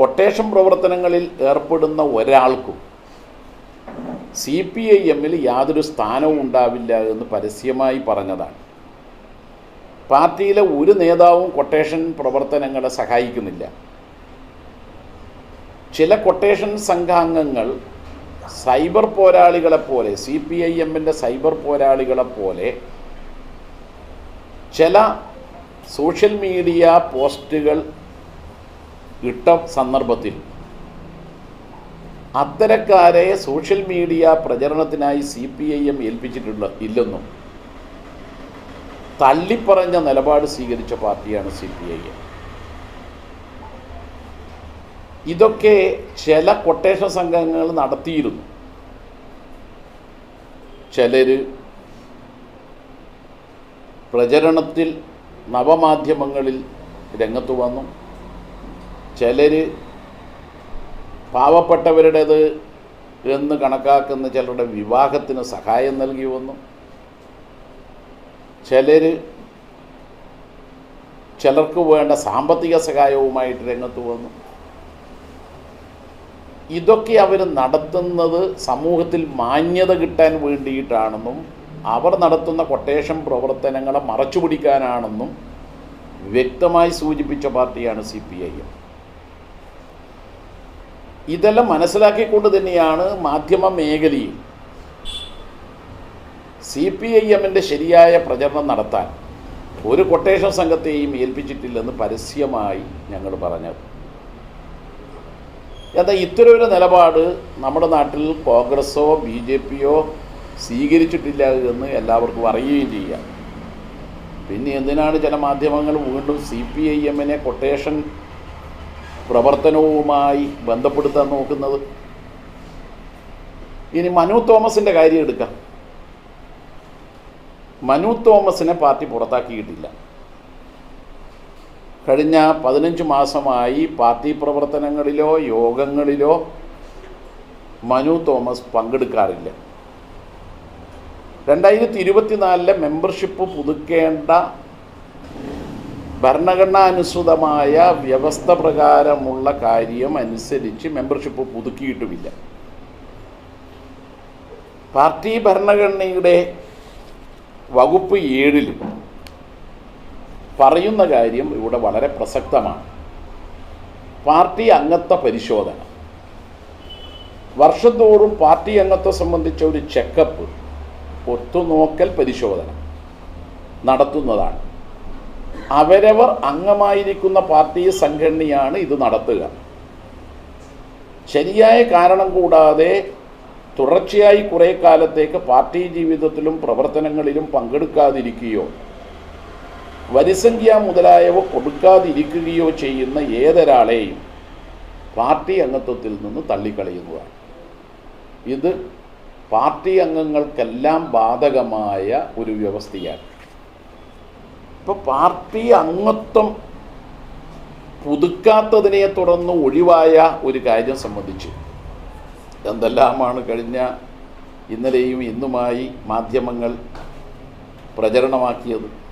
Quotation പ്രവർത്തനങ്ങളിൽ ഏർപ്പെടുന്ന ഒരാൾക്കും സി പി ഐ എമ്മിൽ യാതൊരു സ്ഥാനവും ഉണ്ടാവില്ല എന്ന് പരസ്യമായി പറഞ്ഞതാണ്. പാർട്ടിയിലെ ഒരു നേതാവും കൊട്ടേഷൻ പ്രവർത്തനങ്ങളെ സഹായിക്കുന്നില്ല. ചില കൊട്ടേഷൻ സംഘാംഗങ്ങൾ സൈബർ പോരാളികളെപ്പോലെ സി പി ഐ എമ്മിന്റെ സൈബർ പോരാളികളെപ്പോലെ ചില സോഷ്യൽ മീഡിയ പോസ്റ്റുകൾ ഇട്ട സന്ദർഭത്തിൽ അത്തരക്കാരെ സോഷ്യൽ മീഡിയ പ്രചരണത്തിനായി സി പി ഐ എം ഏൽപ്പിച്ചിട്ടുള്ള ഇല്ലെന്നും തള്ളിപ്പറഞ്ഞ നിലപാട് സ്വീകരിച്ച പാർട്ടിയാണ് സി പി ഐ എം. ഇതൊക്കെ ചില കൊട്ടേഷൻ സംഘങ്ങൾ നടത്തിയിരുന്നു. ചിലർ പ്രചരണത്തിൽ നവമാധ്യമങ്ങളിൽ രംഗത്ത് വന്നു. ചിലർ പാവപ്പെട്ടവരുടേത് എന്ന് കണക്കാക്കുന്ന ചിലരുടെ വിവാഹത്തിന് സഹായം നൽകി വന്നു. ചിലർ ചിലർക്ക് വേണ്ട സാമ്പത്തിക സഹായവുമായിട്ട് രംഗത്ത് വന്നു. ഇതൊക്കെ അവർ നടത്തുന്നത് സമൂഹത്തിൽ മാന്യത കിട്ടാൻ വേണ്ടിയിട്ടാണെന്നും അവർ നടത്തുന്ന കൊട്ടേഷൻ പ്രവർത്തനങ്ങളെ മറച്ചുപിടിക്കാനാണെന്നും വ്യക്തമായി സൂചിപ്പിച്ച പാർട്ടിയാണ് സി പി ഐ എം. ഇതെല്ലാം മനസ്സിലാക്കിക്കൊണ്ട് തന്നെയാണ് മാധ്യമ മേഖലയും സി പി ഐ എമ്മിന്റെ ശരിയായ പ്രചരണം നടത്താൻ ഒരു കൊട്ടേഷൻ സംഘത്തെയും ഏൽപ്പിച്ചിട്ടില്ലെന്ന് പരസ്യമായി ഞങ്ങൾ പറഞ്ഞത്. എന്നാൽ ഇത്തരമൊരു നിലപാട് നമ്മുടെ നാട്ടിൽ കോൺഗ്രസോ ബി ജെ പിയോ സ്വീകരിച്ചിട്ടില്ല എന്ന് എല്ലാവർക്കും അറിയുകയും ചെയ്യാം. പിന്നെ എന്തിനാണ് ചില മാധ്യമങ്ങൾ വീണ്ടും സി പി ഐ എമ്മിനെ കൊട്ടേഷൻ പ്രവർത്തനവുമായി ബന്ധപ്പെടുത്താൻ നോക്കുന്നത്. ഇനി മനു തോമസിന്റെ കാര്യം എടുക്കാം. മനു തോമസിനെ പാർട്ടി പുറത്താക്കിയിട്ടില്ല. കഴിഞ്ഞ പതിനഞ്ച് മാസമായി പാർട്ടി പ്രവർത്തനങ്ങളിലോ യോഗങ്ങളിലോ മനു തോമസ് പങ്കെടുക്കാറില്ല. രണ്ടായിരത്തി ഇരുപത്തിനാലിലെ മെമ്പർഷിപ്പ് പുതുക്കേണ്ട ഭരണഘടനാനുസൃതമായ വ്യവസ്ഥ പ്രകാരമുള്ള കാര്യം അനുസരിച്ച് മെമ്പർഷിപ്പ് പുതുക്കിയിട്ടുമില്ല. പാർട്ടി ഭരണഘടനയുടെ വകുപ്പ് ഏഴിലും പറയുന്ന കാര്യം ഇവിടെ വളരെ പ്രസക്തമാണ്. പാർട്ടി അംഗത്വ പരിശോധന. വർഷത്തോറും പാർട്ടി അംഗത്വം സംബന്ധിച്ച ഒരു ചെക്കപ്പ് ഒത്തുനോക്കൽ പരിശോധന നടത്തുന്നതാണ്. അവരവർ അംഗമായിരിക്കുന്ന പാർട്ടി സംഘടനയാണ് ഇത് നടത്തുക. ശരിയായ കാരണം കൂടാതെ തുടർച്ചയായി കുറേ കാലത്തേക്ക് പാർട്ടി ജീവിതത്തിലും പ്രവർത്തനങ്ങളിലും പങ്കെടുക്കാതിരിക്കുകയോ വരിസംഖ്യ മുതലായവ കൊടുക്കാതിരിക്കുകയോ ചെയ്യുന്ന ഏതൊരാളെയും പാർട്ടി അംഗത്വത്തിൽ നിന്ന് തള്ളിക്കളയുന്നതാണ്. ഇത് പാർട്ടി അംഗങ്ങൾക്കെല്ലാം ബാധകമായ ഒരു വ്യവസ്ഥയാണ്. ഇപ്പോൾ പാർട്ടി അംഗത്വം പുതുക്കാത്തതിനെ തുടർന്ന് ഒഴിവായ ഒരു കാര്യം സംബന്ധിച്ച്. എന്തെല്ലാമാണ് കഴിഞ്ഞ ഇന്നലെയും ഇന്നുമായി മാധ്യമങ്ങൾ പ്രചരണമാക്കിയത്?